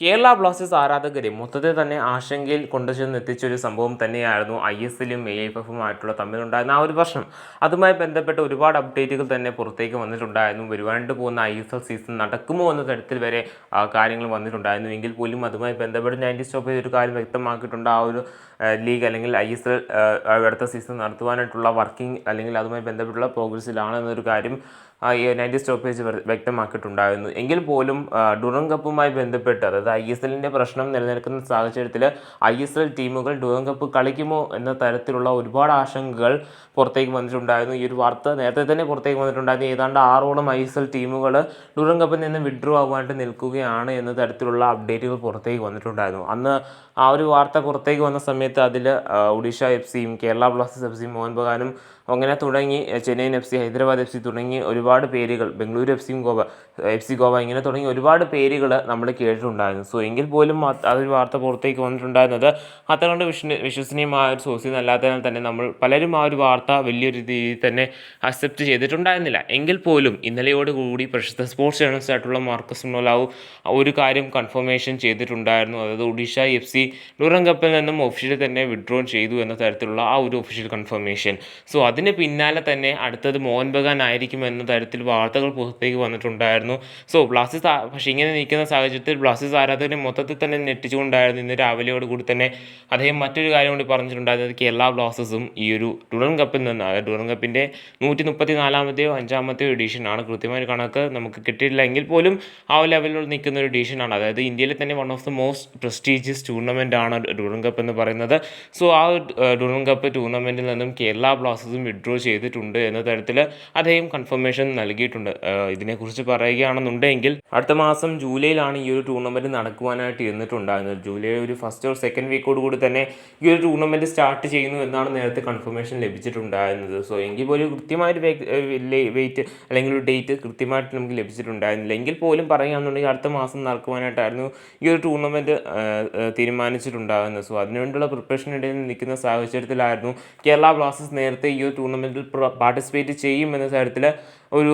Kerala Blasters ആരാധകരെ മൊത്തത്തിൽ തന്നെ ആശങ്കയിൽ കൊണ്ടുചെന്ന് എത്തിച്ച ഒരു സംഭവം തന്നെയായിരുന്നു ഐ എസ് എല്ലും എ എഫ് എഫുമായിട്ടുള്ള തമ്മിലുണ്ടായിരുന്ന ആ ഒരു പ്രശ്നം. അതുമായി ബന്ധപ്പെട്ട് ഒരുപാട് അപ്ഡേറ്റുകൾ തന്നെ പുറത്തേക്ക് വന്നിട്ടുണ്ടായിരുന്നു. വരുവാണ്ട് പോകുന്ന ഐ എസ് എൽ സീസൺ നടക്കുമോ എന്ന തരത്തിൽ വരെ കാര്യങ്ങൾ വന്നിട്ടുണ്ടായിരുന്നു. എങ്കിൽ പോലും അതുമായി ബന്ധപ്പെട്ട് നയന്റി സ്റ്റോപ്പ് ഒരു കാര്യം വ്യക്തമാക്കിയിട്ടുണ്ട്. ആ ഒരു ലീഗ് അല്ലെങ്കിൽ ഐ എസ് എൽ അടുത്ത സീസൺ നടത്തുവാനായിട്ടുള്ള വർക്കിംഗ് അല്ലെങ്കിൽ അതുമായി ബന്ധപ്പെട്ടുള്ള പ്രോഗ്രസ്സിലാണ് എന്നൊരു കാര്യം നയന്റി സ്റ്റോപ്പേജ് വ്യക്തമാക്കിയിട്ടുണ്ടായിരുന്നു. എങ്കിൽ പോലും ഡുറം കപ്പുമായി ബന്ധപ്പെട്ട് അതായത് ഐ എസ് എല്ലിന്റെ പ്രശ്നം നിലനിൽക്കുന്ന സാഹചര്യത്തിൽ ഐ എസ് എൽ ടീമുകൾ ഡുറം കപ്പ് കളിക്കുമോ എന്ന തരത്തിലുള്ള ഒരുപാട് ആശങ്കകൾ പുറത്തേക്ക് വന്നിട്ടുണ്ടായിരുന്നു. ഈ ഒരു വാർത്ത നേരത്തെ തന്നെ പുറത്തേക്ക് വന്നിട്ടുണ്ടായിരുന്നു. ഏതാണ്ട് ആറോളം ഐ എസ് എൽ ടീമുകൾ ഡുറം കപ്പിൽ നിന്ന് വിഡ്രോ ആവാനായിട്ട് നിൽക്കുകയാണ് എന്ന തരത്തിലുള്ള അപ്ഡേറ്റുകൾ പുറത്തേക്ക് വന്നിട്ടുണ്ടായിരുന്നു. അന്ന് ആ ഒരു വാർത്ത പുറത്തേക്ക് വന്ന സമയത്ത് അതിൽ ഒഡീഷ എഫ് സിയും കേരള ബ്ലാസ്റ്റേഴ്സ് എഫ് സിയും മോഹൻ ബഗാനും അങ്ങനെ തുടങ്ങി Chennaiyin F C Hyderabad F C തുടങ്ങി ഒരുപാട് പേരുകൾ ബംഗളൂരു എഫ് സിയും ഗോവ എഫ് സി ഗോവ ഇങ്ങനെ തുടങ്ങി ഒരുപാട് പേരുകൾ നമ്മൾ കേട്ടിട്ടുണ്ടായിരുന്നു. സോ എങ്കിൽ പോലും അതൊരു വാർത്ത പുറത്തേക്ക് വന്നിട്ടുണ്ടായിരുന്നത് അത്ര കൊണ്ട് വിശ്വ വിശ്വസനീയമായ ഒരു സോഴ്സിൽ നിന്നല്ലാത്തതിനാൽ തന്നെ നമ്മൾ പലരും ആ ഒരു വാർത്ത വലിയൊരു രീതിയിൽ തന്നെ അക്സെപ്റ്റ് ചെയ്തിട്ടുണ്ടായിരുന്നില്ല. എങ്കിൽ പോലും ഇന്നലെയോട് കൂടി പ്രശസ്ത സ്പോർട്സ് ജേർണലിസ്റ്റ് ആയിട്ടുള്ള മാർക്കസ് മൊലാവു ഒരു കാര്യം കൺഫർമേഷൻ ചെയ്തിട്ടുണ്ടായിരുന്നു. അതായത് ഒഡീഷ എഫ് സി ഡൂറം കപ്പിൽ നിന്നും ഒഫീഷ്യലി തന്നെ വിഡ്രോ ചെയ്തു എന്ന തരത്തിലുള്ള ആ ഒരു ഒഫീഷ്യൽ കൺഫർമേഷൻ സോ അതിന് പിന്നാലെ തന്നെ അടുത്തത് മോഹൻ ബഗാൻ ആയിരിക്കും എന്ന തരത്തിൽ വാർത്തകൾ പുറത്തേക്ക് വന്നിട്ടുണ്ടായിരുന്നു. സോ ബ്ലാസ്റ്റേഴ്സ് പക്ഷേ ഇങ്ങനെ നിൽക്കുന്ന സാഹചര്യത്തിൽ ബ്ലാസ്റ്റേഴ്സ് ആരാധകരെ മൊത്തത്തിൽ തന്നെ ഞെട്ടിച്ചുകൊണ്ടായിരുന്നു. ഇന്ന് രാവിലെയോട് കൂടി തന്നെ അദ്ദേഹം മറ്റൊരു കാര്യം കൂടി പറഞ്ഞിട്ടുണ്ടായിരുന്നത് കേരള ബ്ലാസ്റ്റേഴ്സും ഈ ഒരു ഡുറൻ കപ്പിൽ നിന്ന് ഡുറൻ കപ്പിന്റെ നൂറ്റി മുപ്പത്തി നാലാമത്തെയോ അഞ്ചാമത്തെയോ എഡീഷനാണ് കൃത്യമായ കണക്ക് നമുക്ക് കിട്ടിയിട്ടില്ല. എങ്കിൽ പോലും ആ ലെവലിൽ നിൽക്കുന്ന ഒരു എഡീഷനാണ് അതായത് ഇന്ത്യയിലെ തന്നെ one of the most prestigious tournament ആണ് ഡുറൻ കപ്പ് എന്ന് പറയുന്നത്. സോ ആ ഡുറൻ കപ്പ് ടൂർണമെന്റിൽ നിന്നും കേരള ബ്ലാസ്റ്റേഴ്സും വിഡ്രോ ചെയ്തിട്ടുണ്ട് എന്ന തരത്തിൽ അദ്ദേഹം കൺഫർമേഷൻ നൽകിയിട്ടുണ്ട്. ഇതിനെക്കുറിച്ച് പറയുകയാണെന്നുണ്ടെങ്കിൽ അടുത്ത മാസം ജൂലൈയിലാണ് ഈ ഒരു ടൂർണമെന്റ് നടക്കുവാനായിട്ട് ഇരുന്നിട്ടുണ്ടായിരുന്നത് ജൂലൈ ഒരു ഫസ്റ്റ് ഓർ സെക്കൻഡ് വീക്കോട് കൂടി തന്നെ ഈ ഒരു ടൂർണമെന്റ് സ്റ്റാർട്ട് ചെയ്യുന്നു എന്നാണ് നേരത്തെ കൺഫർമേഷൻ ലഭിച്ചിട്ടുണ്ടായിരുന്നത് സോ എങ്കിൽ പോലും കൃത്യമായൊരു വെയിറ്റ് അല്ലെങ്കിൽ ഒരു ഡേറ്റ് കൃത്യമായിട്ട് നമുക്ക് ലഭിച്ചിട്ടുണ്ടായിരുന്നില്ല എങ്കിൽ പോലും പറയുകയാണെന്നുണ്ടെങ്കിൽ അടുത്ത മാസം നടക്കുവാനായിട്ടായിരുന്നു ഈ ഒരു ടൂർണമെന്റ് തീരുമാനിച്ചിട്ടുണ്ടാകുന്നത് സോ അതിനുവേണ്ടിയുള്ള പ്രിപ്പറേഷൻ ഇടയിൽ നിൽക്കുന്ന സാഹചര്യത്തിലായിരുന്നു കേരള ബ്ലാസ്റ്റേഴ്സ് നേരത്തെ ഈ ടൂർണമെന്റിൽ പാർട്ടിസിപ്പേറ്റ് ചെയ്യും എന്ന തരത്തിൽ ഒരു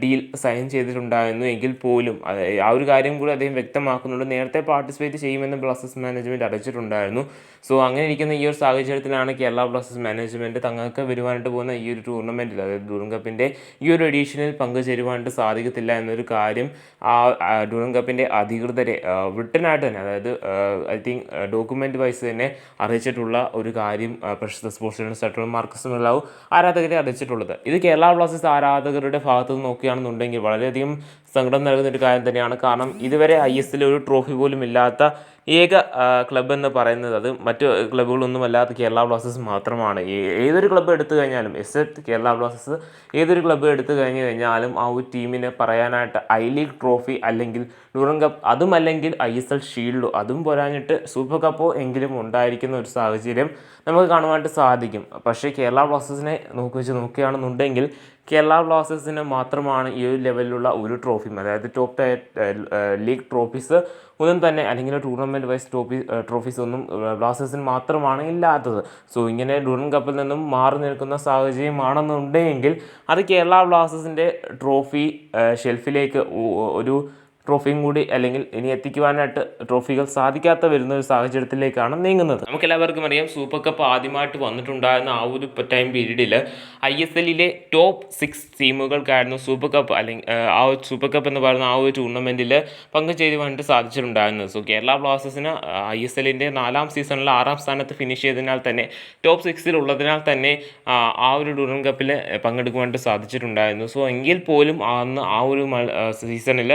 ഡീൽ സൈൻ ചെയ്തിട്ടുണ്ടായിരുന്നു എങ്കിൽ പോലും. ആ ഒരു കാര്യം കൂടി അദ്ദേഹം വ്യക്തമാക്കുന്നുണ്ട്. നേരത്തെ പാർട്ടിസിപ്പേറ്റ് ചെയ്യുമെന്ന് ബ്ലാസ്റ്റേഴ്സ് മാനേജ്മെന്റ് അറിയിച്ചിട്ടുണ്ടായിരുന്നു. സോ അങ്ങനെ ഇരിക്കുന്ന ഈ ഒരു സാഹചര്യത്തിലാണ് കേരള ബ്ലാസ്റ്റേഴ്സ് മാനേജ്മെന്റ് തങ്ങൾക്ക് വരുവാനായിട്ട് പോകുന്ന ഈ ഒരു ടൂർണമെന്റിൽ അതായത് ഡൂറൻ കപ്പിന്റെ ഈ ഒരു എഡീഷനിൽ പങ്കുചേരുവാനായിട്ട് സാധിക്കത്തില്ല എന്നൊരു കാര്യം ആ ഡൂറൻ കപ്പിന്റെ അധികൃതരെ റിട്ടനായിട്ട് തന്നെ അതായത് ഐ തിങ്ക് ഡോക്യുമെന്റ് വൈസ് തന്നെ അറിയിച്ചിട്ടുള്ള ഒരു കാര്യം പ്രശസ്ത സ്പോർട്സ് ജേർണലിസ്റ്റ് ആയിട്ടുള്ള മാർക്കസ് മെല്ലാവ് ആരാധകരെ അറിയിച്ചിട്ടുള്ളത്. ഇത് കേരള ബ്ലാസ്റ്റേഴ്സ് ആരാധകരുടെ ഭാഗത്ത് നിന്ന് നോക്കുകയാണെന്നുണ്ടെങ്കിൽ വളരെയധികം സങ്കടം നൽകുന്ന ഒരു കാര്യം തന്നെയാണ്. കാരണം ഇതുവരെ ഐ എസ് ഒരു ട്രോഫി പോലും ഇല്ലാത്ത ഏക ക്ലബ്ബ് എന്ന് പറയുന്നത് അത് മറ്റ് ക്ലബ്ബുകളൊന്നും അല്ലാത്ത കേരള ബ്ലാസ്റ്റേഴ്സ് മാത്രമാണ്. ഏതൊരു ക്ലബ്ബ് എടുത്തു കഴിഞ്ഞാലും എക്സെപ്റ്റ് കേരള ബ്ലാസ്റ്റേഴ്സ് ഏതൊരു ക്ലബ്ബ് എടുത്തു കഴിഞ്ഞു കഴിഞ്ഞാലും ആ ഒരു ടീമിന് പറയാനായിട്ട് ഐ ലീഗ് ട്രോഫി അല്ലെങ്കിൽ ഡൂറൻ കപ്പ് അതും അല്ലെങ്കിൽ ഐ എസ് എൽ ഷീൽഡോ അതും പോരാഞ്ഞിട്ട് സൂപ്പർ കപ്പോ എങ്കിലും ഉണ്ടായിരിക്കുന്ന ഒരു സാഹചര്യം നമുക്ക് കാണുവാനായിട്ട് സാധിക്കും. പക്ഷേ കേരള ബ്ലാസ്റ്റേഴ്സിനെ നോക്കി വെച്ച് നോക്കുകയാണെന്നുണ്ടെങ്കിൽ കേരള ബ്ലാസ്റ്റേഴ്സിന് മാത്രമാണ് ഈ ഒരു ലെവലിലുള്ള ഒരു ട്രോഫിയും അതായത് ടോപ്പ് ലീഗ് ട്രോഫീസ് ഒന്നും തന്നെ അല്ലെങ്കിൽ ടൂർണമെന്റ് വൈസ് ട്രോഫി ട്രോഫീസ് ഒന്നും ബ്ലാസ്റ്റേഴ്സിന് മാത്രമാണ് ഇല്ലാത്തത്. സോ ഇങ്ങനെ ഡൂറൻ കപ്പിൽ നിന്നും മാറി നിൽക്കുന്ന സാഹചര്യമാണെന്നുണ്ടെങ്കിൽ അത് കേരള ബ്ലാസ്റ്റേഴ്സിന്റെ ട്രോഫി ഷെൽഫിലേക്ക് ഒരു ട്രോഫിയും കൂടി അല്ലെങ്കിൽ ഇനി എത്തിക്കുവാനായിട്ട് ട്രോഫികൾ സാധിക്കാത്ത വരുന്ന ഒരു സാഹചര്യത്തിലേക്കാണ് നീങ്ങുന്നത്. നമുക്ക് എല്ലാവർക്കും അറിയാം സൂപ്പർ കപ്പ് ആദ്യമായിട്ട് വന്നിട്ടുണ്ടായിരുന്ന ആ ഒരു ടൈം പീരീഡിൽ ഐ എസ് എല്ലിലെ ടോപ്പ് സിക്സ് ടീമുകൾക്കായിരുന്നു സൂപ്പർ കപ്പ് അല്ലെങ്കിൽ ആ ഒരു സൂപ്പർ കപ്പ് എന്ന് പറയുന്ന ആ ഒരു ടൂർണമെന്റിൽ പങ്കുചേരുവാനായിട്ട് സാധിച്ചിട്ടുണ്ടായിരുന്നത്. സോ കേരള ബ്ലാസ്റ്റേഴ്സിന് ഐ എസ് എല്ലിന്റെ നാലാം സീസണിൽ ആറാം സ്ഥാനത്ത് ഫിനിഷ് ചെയ്തതിനാൽ തന്നെ ടോപ്പ് സിക്സിൽ ഉള്ളതിനാൽ തന്നെ ആ ഒരു ടൂർണമെന്റ് കപ്പിൽ പങ്കെടുക്കുവാനായിട്ട് സാധിച്ചിട്ടുണ്ടായിരുന്നു. സോ എങ്കിൽ പോലും അന്ന് ആ ഒരു സീസണിൽ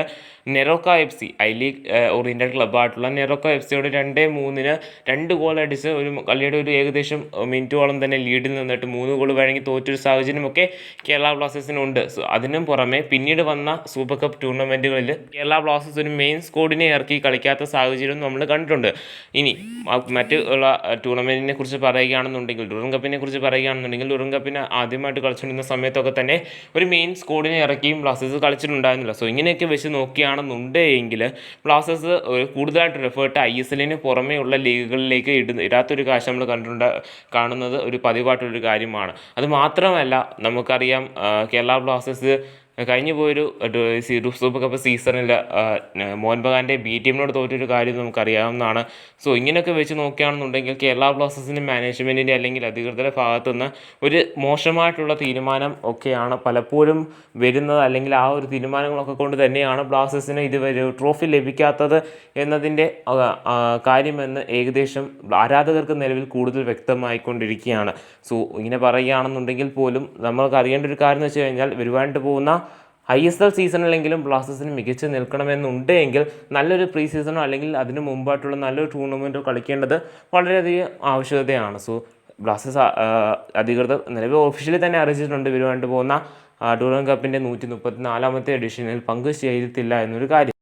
Neroca F C I league oriented ക്ലബ്ബായിട്ടുള്ള Neroca F സിയോട് രണ്ട് മൂന്നിന് രണ്ട് ഗോൾ അടിച്ച് ഒരു കളിയുടെ ഒരു ഏകദേശം മിനിറ്റോളം തന്നെ ലീഡിൽ നിന്നിട്ട് മൂന്ന് ഗോൾ വഴങ്ങി തോറ്റൊരു സാഹചര്യമൊക്കെ കേരള ബ്ലാസ്റ്റേഴ്സിനുണ്ട്. സോ അതിനും പുറമെ പിന്നീട് വന്ന സൂപ്പർ കപ്പ് ടൂർണമെന്റുകളിൽ കേരള ബ്ലാസ്റ്റേഴ്സ് ഒരു മെയിൻ സ്കോഡിനെ ഇറക്കി കളിക്കാത്ത സാഹചര്യം നമ്മൾ കണ്ടിട്ടുണ്ട്. ഇനി മറ്റ് ഉള്ള ടൂർണമെന്റിനെ കുറിച്ച് പറയുകയാണെന്നുണ്ടെങ്കിൽ ഡുറൻ കപ്പിനെ കുറിച്ച് പറയുകയാണെന്നുണ്ടെങ്കിൽ ഡുറൻ കപ്പിന് ആദ്യമായിട്ട് കളിച്ചുകൊണ്ടിരുന്ന സമയത്തൊക്കെ തന്നെ ഒരു മെയിൻ സ്കോഡിനെ ഇറക്കിയും ബ്ലാസ്റ്റേഴ്സ് കളിച്ചിട്ടുണ്ടായിരുന്നില്ല. സോ ഇങ്ങനെയൊക്കെ വെച്ച് നോക്കുകയാണെന്നുണ്ടെങ്കിൽ ബ്ലാസ്റ്റേഴ്സ് ഒരു കൂടുതലായിട്ടൊരു എഫേർട്ട് ഐ എസ് എല്ലിന് പുറമേ ഉള്ള ലീഗുകളിലേക്ക് ഇടുന്ന ഇടാത്തൊരു കാശ് നമ്മൾ കണ്ടിട്ടുണ്ട് കാണുന്നത് ഒരു പതിവായിട്ടുള്ളൊരു കാര്യമാണ്. അത് മാത്രമല്ല നമുക്കറിയാം കേരള ബ്ലാസ്റ്റേഴ്സ് കഴിഞ്ഞു പോയൊരു സൂപ്പർ കപ്പ് സീസണിൽ മോഹൻ ബഗാന്റെ ബി ടീമിനോട് തോറ്റൊരു കാര്യം നമുക്കറിയാവുന്നതാണ്. സോ ഇങ്ങനെയൊക്കെ വെച്ച് നോക്കുകയാണെന്നുണ്ടെങ്കിൽ കേരള ബ്ലാസ്റ്റേഴ്സിന്റെ മാനേജ്മെന്റിന്റെ അല്ലെങ്കിൽ അധികൃതരുടെ ഭാഗത്തുനിന്ന് ഒരു മോശമായിട്ടുള്ള തീരുമാനം ഒക്കെയാണ് പലപ്പോഴും വരുന്നത്. അല്ലെങ്കിൽ ആ ഒരു തീരുമാനങ്ങളൊക്കെ കൊണ്ട് തന്നെയാണ് ബ്ലാസ്റ്റേഴ്സിന് ഇതുവരെ ട്രോഫി ലഭിക്കാത്തത് എന്നതിന്റെ കാര്യമെന്ന് ഏകദേശം ആരാധകർക്ക് നിലവിൽ കൂടുതൽ വ്യക്തമായിക്കൊണ്ടിരിക്കുകയാണ്. സോ ഇങ്ങനെ പറയുകയാണെന്നുണ്ടെങ്കിൽ പോലും നമ്മൾക്ക് അറിയേണ്ട ഒരു കാര്യം എന്ന് വെച്ച് കഴിഞ്ഞാൽ വരുവാനായിട്ട് പോകുന്ന ഐ എസ് എൽ സീസണിലെങ്കിലും ബ്ലാസ്റ്റേഴ്സിന് മികച്ച് നിൽക്കണമെന്നുണ്ടെങ്കിൽ നല്ലൊരു പ്രീ സീസണോ അല്ലെങ്കിൽ അതിന് മുമ്പായിട്ടുള്ള നല്ലൊരു ടൂർണമെന്റോ കളിക്കേണ്ടത് വളരെയധികം ആവശ്യകതയാണ്. സോ ബ്ലാസ്റ്റേഴ്സ് അധികൃതർ നിലവിൽ ഒഫീഷ്യലി തന്നെ അറിയിച്ചിട്ടുണ്ട് ഇവരുമായിട്ട് പോകുന്ന ടൂർണമെന്റ് കപ്പിന്റെ നൂറ്റി മുപ്പത്തി നാലാമത്തെ എഡിഷനിൽ പങ്ക് ചെയ്തിട്ടില്ല എന്നൊരു കാര്യം.